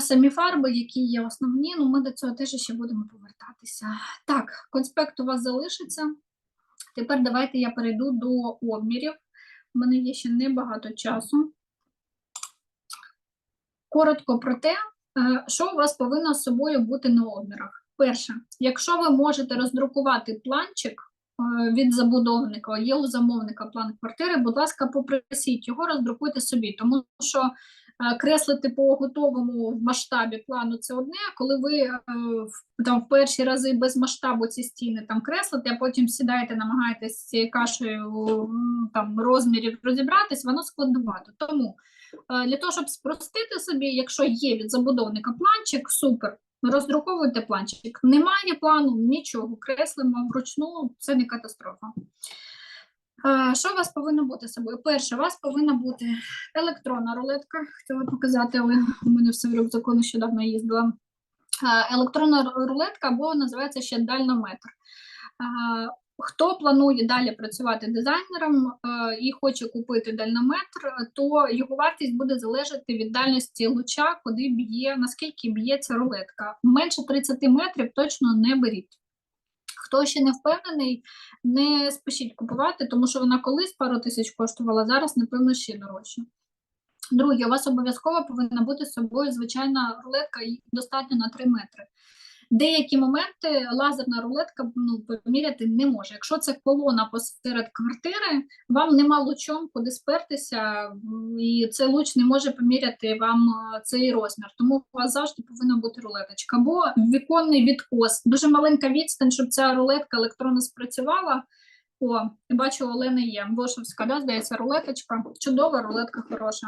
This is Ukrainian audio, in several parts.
самі фарби, які є основні, ну ми до цього теж ще будемо повертатися. Так, конспект у вас залишиться. Тепер давайте я перейду до обмірів. У мене є ще небагато часу. Коротко про те, е, що у вас повинно з собою бути на обмірах. Перше, якщо ви можете роздрукувати планчик е, від забудовника, є у замовника план квартири, будь ласка, попросіть його, роздрукуйте собі, тому що креслити по готовому в масштабі плану це одне, коли ви е, там в перші рази без масштабу ці стіни там креслите, а потім сідаєте, намагаєтесь цією кашею там розмірів розібратись, воно складновато. Тому е, для того, щоб спростити собі, якщо є від забудовника планчик, супер. Роздруковуйте планчик. Немає плану, нічого. Креслимо вручну, це не катастрофа. Що у вас повинно бути з собою? Перше, у вас повинна бути електронна рулетка. Хотіла показати, але у мене все в рюкзаку нещодавно їздила. Електронна рулетка або називається ще дальнометр. Хто планує далі працювати дизайнером і хоче купити дальнометр, то його вартість буде залежати від дальності луча, куди б'є, наскільки б'є ця рулетка. Менше 30 метрів точно не беріть. Хто ще не впевнений, не спішіть купувати, тому що вона колись пару тисяч коштувала, зараз, напевно, ще дорожче. Друге, у вас обов'язково повинна бути з собою звичайна рулетка, і достатньо на 3 метри. Деякі моменти лазерна рулетка ну, поміряти не може. Якщо це колона посеред квартири, вам нема лучом куди спертися, і цей луч не може поміряти вам е, цей розмір. Тому у вас завжди повинна бути рулеточка. Або віконний відкос. Дуже маленька відстань, щоб ця рулетка електронно спрацювала. О, я бачу, Олени є. Бошевська, да, здається, рулеточка. Чудова рулетка хороша.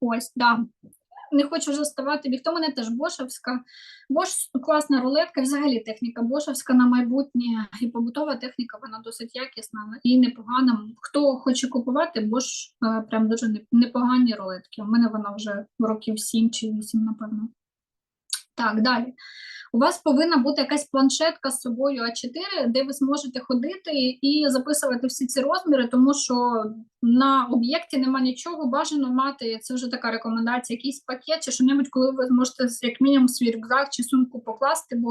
Ось, да. Не хочу вже ставати бік. Мене теж Бошевська. Бош класна рулетка, взагалі техніка Бошевська на майбутнє і побутова техніка, вона досить якісна і непогана. Хто хоче купувати, Бош е, прям дуже непогані рулетки. У мене вона вже років 7 чи 8, напевно. Так, далі. У вас повинна бути якась планшетка з собою А4, де ви зможете ходити і записувати всі ці розміри, тому що на об'єкті нема нічого, бажано мати, це вже така рекомендація, якийсь пакет чи що-небудь, коли ви зможете як мінімум свій рюкзак чи сумку покласти, бо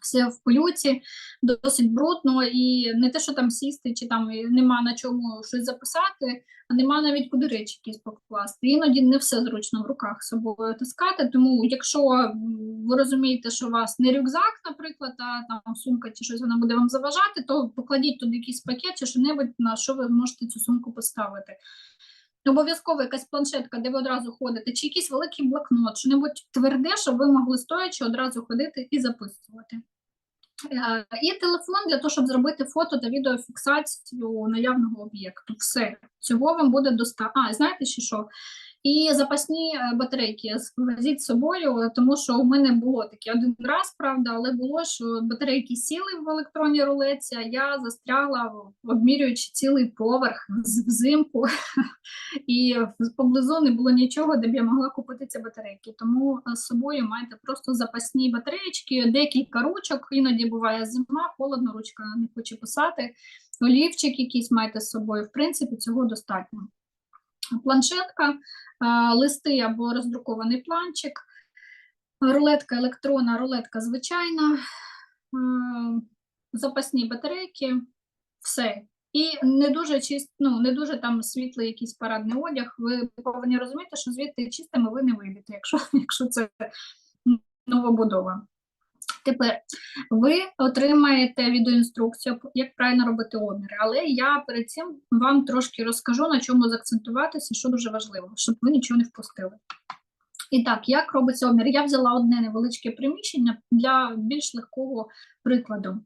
все в пилюці, досить брудно, і не те, що там сісти, чи там нема на чому щось записати, а нема навіть куди речі якісь покласти. Іноді не все зручно в руках з собою таскати. Тому, якщо ви розумієте, що у вас не рюкзак, наприклад, а там сумка чи щось вона буде вам заважати, то покладіть туди якийсь пакет чи що-небудь, на що ви можете цю сумку поставити. Обов'язково якась планшетка, де ви одразу ходите, чи якийсь великий блокнот, що-небудь тверде, щоб ви могли стоячи одразу ходити і записувати. Е, І телефон для того, щоб зробити фото та відеофіксацію наявного об'єкту. Все, цього вам буде достатньо. А, знаєте ще що? І запасні е, батарейки везіть з собою, тому що у мене було таке один раз, правда, але було, що батарейки сіли в електронній рулеці, а я застрягла, обмірюючи цілий поверх взимку, і поблизу не було нічого, де б я могла купити ці батарейки. Тому е, з собою майте просто запасні батареєчки, декілька ручок, іноді буває зима, холодно, ручка не хоче писати, олівчик якийсь майте з собою. В принципі, цього достатньо. Планшетка, листи або роздрукований планчик, рулетка електронна, рулетка звичайна, запасні батарейки, все. І не дуже чист, ну, не дуже там світлий якийсь парадний одяг. Ви повинні розуміти, що звідти чистими ви не вийдете, якщо, якщо це новобудова. Тепер ви отримаєте відеоінструкцію, як правильно робити обміри, але я перед цим вам трошки розкажу, на чому заакцентуватися, що дуже важливо, щоб ви нічого не впустили. І так, як робиться обмір? Я взяла одне невеличке приміщення для більш легкого прикладу.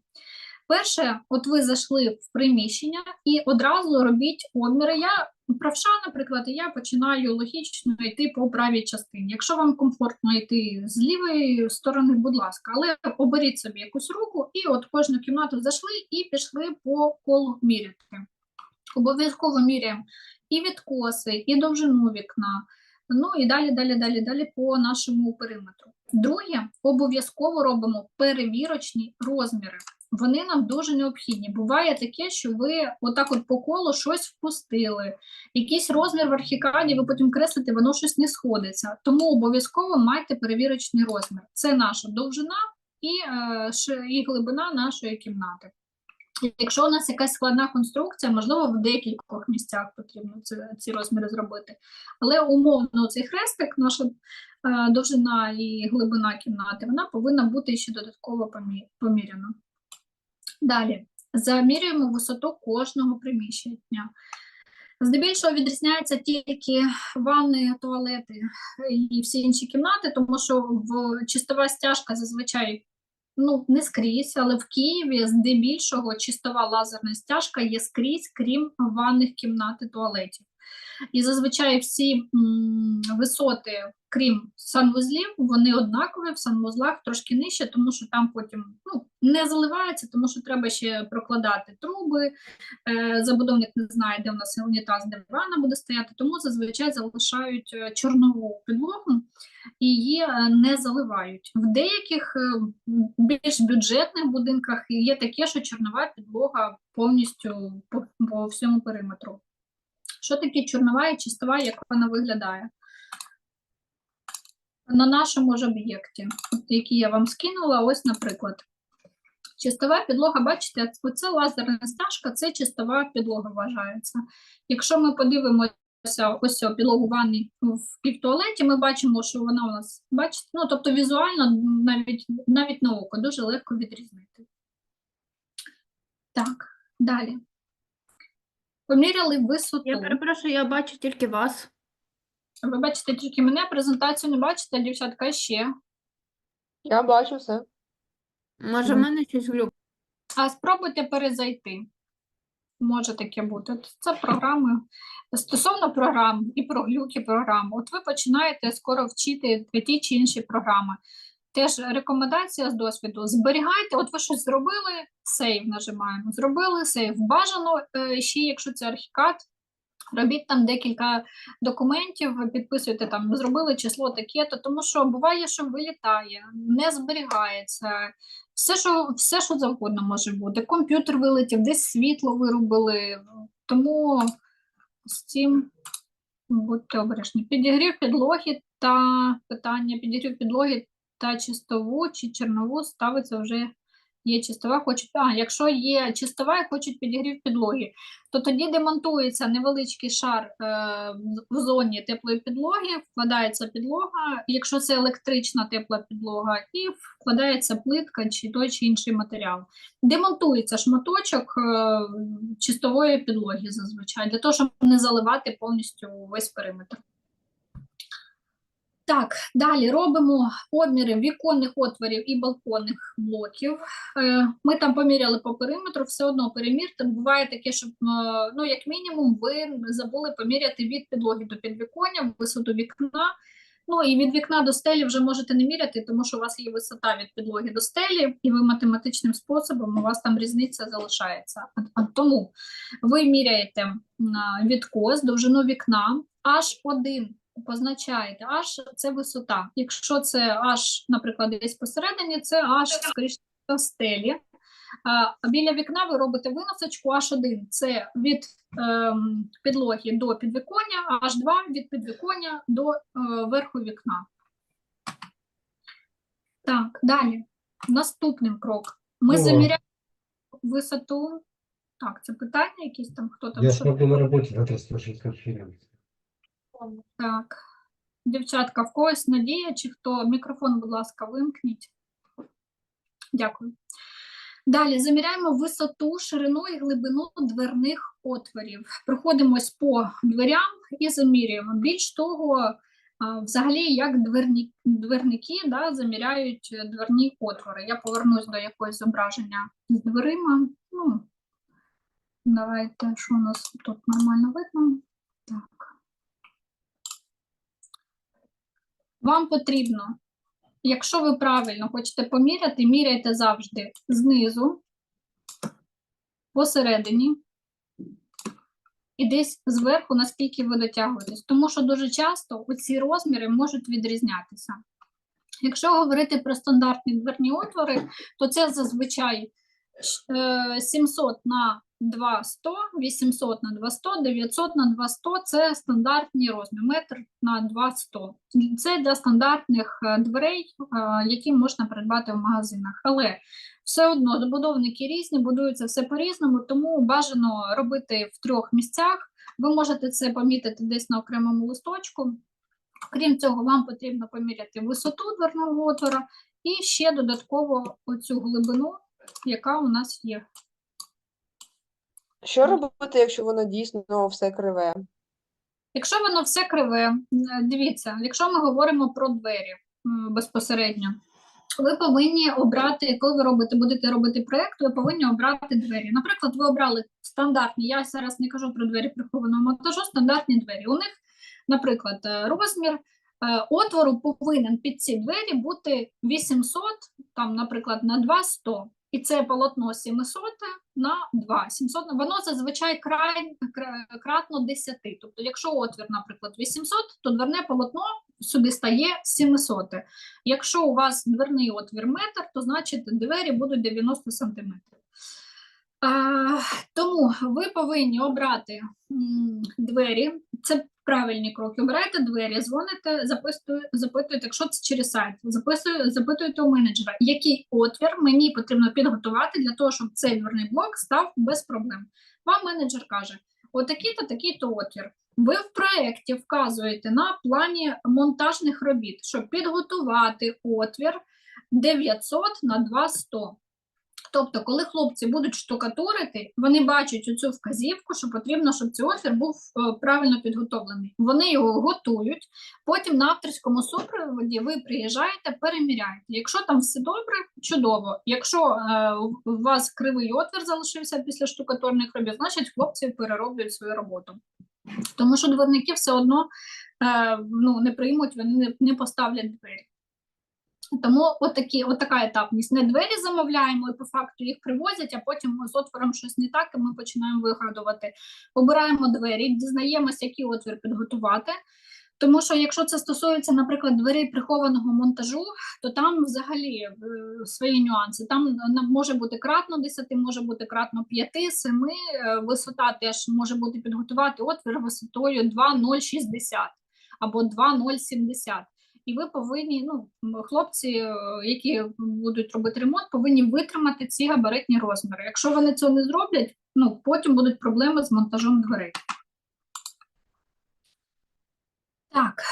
Перше, от ви зайшли в приміщення і одразу робіть обміри. Я правша, наприклад, я починаю логічно йти по правій частині. Якщо вам комфортно йти з лівої сторони, будь ласка, але оберіть собі якусь руку і от кожну кімнату зайшли і пішли по колу міряти. Обов'язково міряємо і відкоси, і довжину вікна, Ну і далі, далі, далі, далі по нашому периметру. Друге, обов'язково робимо перевірочні розміри. Вони нам дуже необхідні. Буває таке, що ви отак от по колу щось впустили, якийсь розмір в архікаді, ви потім креслите, воно щось не сходиться. Тому обов'язково майте перевірочний розмір. Це наша довжина і, е, і глибина нашої кімнати. Якщо у нас якась складна конструкція, можливо, в декількох місцях потрібно ці, ці розміри зробити. Але умовно цей хрестик, наша е, довжина і глибина кімнати, вона повинна бути ще додатково помі- поміряна. Далі замірюємо висоту кожного приміщення. Здебільшого відрізняються тільки ванни, туалети і всі інші кімнати, тому що в чистова стяжка зазвичай ну, не скрізь, але в Києві здебільшого чистова лазерна стяжка є скрізь, крім ванних кімнат і туалетів. І зазвичай всі висоти, крім санвузлів, вони однакові, в санвузлах трошки нижче, тому що там потім ну, не заливається, тому що треба ще прокладати труби. Е, забудовник не знає, де у нас унітаз, де ванна буде стояти, тому зазвичай залишають е, чорнову підлогу і її е, не заливають. В деяких більш бюджетних будинках є таке, що чорнова підлога повністю по, по всьому периметру. Що таке чорнова і чистова, як вона виглядає? На нашому ж об'єкті, який я вам скинула, ось, наприклад. Чистова підлога, бачите, оце лазерна стяжка, це чистова підлога вважається. Якщо ми подивимося ось підлогу ванни в півтуалеті, ми бачимо, що вона у нас, бачите, ну, тобто візуально навіть, навіть на око дуже легко відрізнити. Так, далі. Поміряли висоту. Я перепрошую, я бачу тільки вас. Ви бачите тільки мене, презентацію не бачите, дівчатка, ще. Я бачу все. Може, в мене щось глюк. А спробуйте перезайти. Може таке бути. Це програми. Стосовно програм і про глюки програм, от ви починаєте скоро вчити ті чи інші програми. Теж рекомендація з досвіду. Зберігайте, от ви щось зробили, сейв нажимаємо. Зробили сейв. Бажано е, ще, якщо це архікад, робіть там декілька документів, підписуйте там, зробили число таке-то, тому що буває, що вилітає, не зберігається. Все, що, все, що завгодно може бути. Комп'ютер вилетів, десь світло вирубили. Тому з цим будьте обережні. Підігрів підлоги та питання підігрів підлоги та чистову чи чорнову ставиться вже є чистова, хочуть. А, якщо є чистова і хочуть підігрів підлоги, то тоді демонтується невеличкий шар е, в зоні теплої підлоги, вкладається підлога, якщо це електрична тепла підлога, і вкладається плитка чи той чи інший матеріал. Демонтується шматочок е, чистової підлоги зазвичай, для того, щоб не заливати повністю весь периметр. Так, далі робимо обміри віконних отворів і балконних блоків. Е, Ми там поміряли по периметру, все одно перемірте. Буває таке, щоб, е, ну, як мінімум, ви забули поміряти від підлоги до підвіконня, висоту вікна. Ну і від вікна до стелі вже можете не міряти, тому що у вас є висота від підлоги до стелі, і ви математичним способом у вас там різниця залишається. Тому ви міряєте відкос, довжину вікна, H1 позначаєте, H – це висота. Якщо це H, наприклад, десь посередині, це H, скоріше, до стелі. А біля вікна ви робите виносочку H1 – це від ем, підлоги до підвіконня, H2 – від підвіконня до е, верху вікна. Так, далі. Наступний крок. Ми О. заміряємо висоту. Так, це питання якісь там, хто там Я що на работе, завтра слушать конференцию. Так. Дівчатка, в когось надія, чи хто? Мікрофон, будь ласка, вимкніть. Дякую. Далі заміряємо висоту, ширину і глибину дверних отворів. Проходимось по дверям і замірюємо. Більш того, взагалі, як дверні, дверники да, заміряють дверні отвори. Я повернусь до якогось зображення з дверима. Ну, давайте, що у нас тут нормально видно. Так. Вам потрібно, якщо ви правильно хочете поміряти, міряйте завжди знизу, посередині, і десь зверху, наскільки ви дотягуєтесь. Тому що дуже часто ці розміри можуть відрізнятися. Якщо говорити про стандартні дверні отвори, то це зазвичай е, 700 на 200, 800 на 200, 900 на 200 – це стандартні розміри, метр на 200. Це для стандартних е, дверей, е, які можна придбати в магазинах. Але все одно забудовники різні, будуються все по-різному, тому бажано робити в трьох місцях. Ви можете це помітити десь на окремому листочку. Крім цього, вам потрібно поміряти висоту дверного отвора і ще додатково оцю глибину, яка у нас є. Що робити, якщо воно дійсно все криве? Якщо воно все криве, дивіться, якщо ми говоримо про двері безпосередньо, ви повинні обрати, коли ви робите, будете робити проєкт, ви повинні обрати двері. Наприклад, ви обрали стандартні, я зараз не кажу про двері прихованого монтажу, стандартні двері. У них, наприклад, е, розмір е, отвору повинен під ці двері бути 800, там, наприклад, на 200. І це полотно 700 на 2, 700, воно зазвичай край, кратно 10. Тобто, якщо отвір, наприклад, 800, то дверне полотно сюди стає 700. Якщо у вас дверний отвір метр, то значить двері будуть 90 сантиметрів. Тому ви повинні обрати двері. Це правильні кроки. Обирайте двері, дзвоните, записуєте, запитуєте, якщо це через сайт, записує, запитуєте у менеджера, який отвір мені потрібно підготувати для того, щоб цей дверний блок став без проблем. Вам менеджер каже: отакий-то, такий-то отвір. Ви в проєкті вказуєте на плані монтажних робіт, щоб підготувати отвір 900 на 200. Тобто, коли хлопці будуть штукатурити, вони бачать оцю вказівку, що потрібно, щоб цей отвір був е, правильно підготовлений. Вони його готують. Потім на авторському супроводі ви приїжджаєте, переміряєте. Якщо там все добре, чудово. Якщо е, у вас кривий отвір залишився після штукатурних робіт, значить хлопці перероблюють свою роботу. Тому що дверники все одно е, ну, не приймуть, вони не, не поставлять двері. Тому отакі, отака етапність. Не двері замовляємо, і по факту їх привозять, а потім з отвором щось не так, і ми починаємо вигадувати. Обираємо двері, дізнаємося, який отвір підготувати. Тому що якщо це стосується, наприклад, дверей прихованого монтажу, то там взагалі е, свої нюанси. Там на- може бути кратно 10, може бути кратно 5, 7, е, висота теж може бути підготувати отвір висотою 2,060 або 2,070. І ви повинні, ну, хлопці, е, які будуть робити ремонт, повинні витримати ці габаритні розміри. Якщо вони цього не зроблять, ну, потім будуть проблеми з монтажом дверей. Так,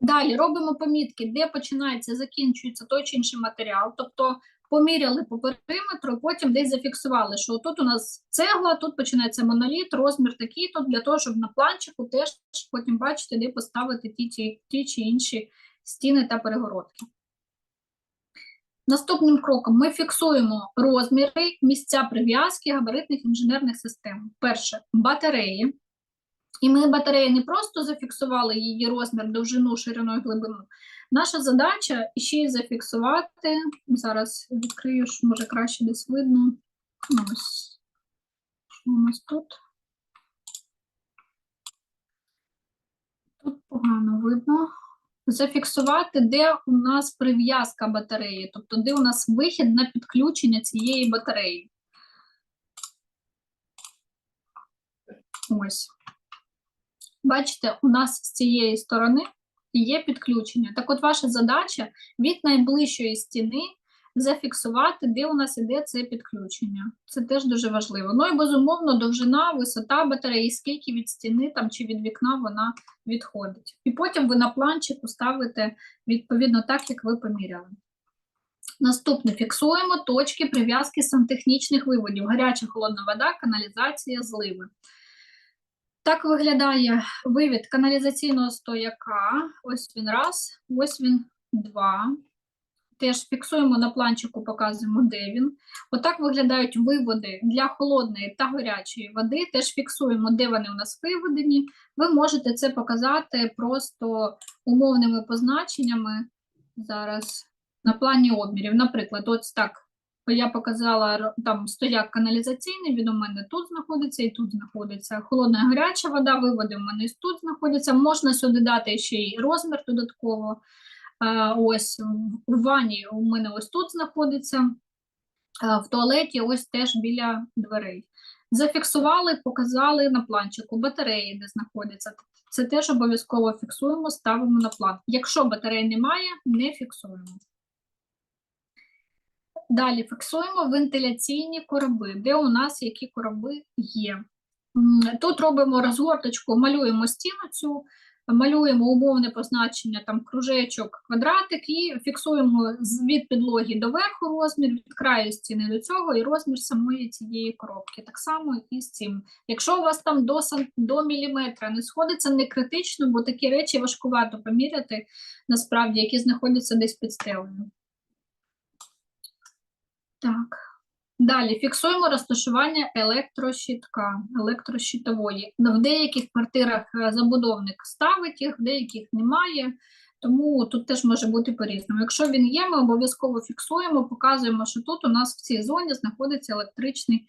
далі робимо помітки, де починається, закінчується той чи інший матеріал. Тобто поміряли по периметру, потім десь зафіксували, що тут у нас цегла, тут починається моноліт, розмір такий, тут для того, щоб на планчику теж потім бачити, де поставити ті, ті, ті чи інші стіни та перегородки. Наступним кроком ми фіксуємо розміри, місця прив'язки габаритних інженерних систем. Перше батареї. І ми батареї не просто зафіксували її розмір, довжину, ширину і глибину. Наша задача ще й зафіксувати. Зараз відкрию, що може краще десь видно. Ось. Що у нас тут? Тут погано видно. Зафіксувати, де у нас прив'язка батареї, тобто де у нас вихід на підключення цієї батареї. Ось. Бачите, у нас з цієї сторони є підключення. Так от ваша задача від найближчої стіни зафіксувати, де у нас іде це підключення. Це теж дуже важливо. Ну і безумовно, довжина, висота батареї, скільки від стіни там чи від вікна вона відходить. І потім ви на планчику ставите відповідно так, як ви поміряли. Наступне фіксуємо точки прив'язки сантехнічних виводів: гаряча холодна вода, каналізація, зливи. Так виглядає вивід каналізаційного стояка. Ось він раз, ось він два. Теж фіксуємо на планчику, показуємо, де він. Отак виглядають виводи для холодної та гарячої води. Теж фіксуємо, де вони у нас виведені. Ви можете це показати просто умовними позначеннями зараз на плані обмірів. Наприклад, ось так я показала там стояк каналізаційний, він у мене тут знаходиться і тут знаходиться. Холодна гаряча вода, виводи в мене тут знаходяться. Можна сюди дати ще й розмір додатково. Ось у ванні у мене ось тут знаходиться. В туалеті ось теж біля дверей. Зафіксували, показали на планчику батареї, де знаходяться. Це теж обов'язково фіксуємо, ставимо на план. Якщо батареї немає, не фіксуємо. Далі фіксуємо вентиляційні короби, де у нас які короби є. Тут робимо розгорточку, малюємо стіну цю, малюємо умовне позначення, там кружечок, квадратик і фіксуємо від підлоги до верху розмір, від краю стіни до цього і розмір самої цієї коробки. Так само і з цим. Якщо у вас там до, до міліметра не сходиться, не критично, бо такі речі важкувато поміряти, насправді, які знаходяться десь під стелею. Так. Далі фіксуємо розташування електрощитка, електрощитової. В деяких квартирах е, забудовник ставить їх, в деяких немає, тому тут теж може бути по-різному. Якщо він є, ми обов'язково фіксуємо, показуємо, що тут у нас в цій зоні знаходиться електричний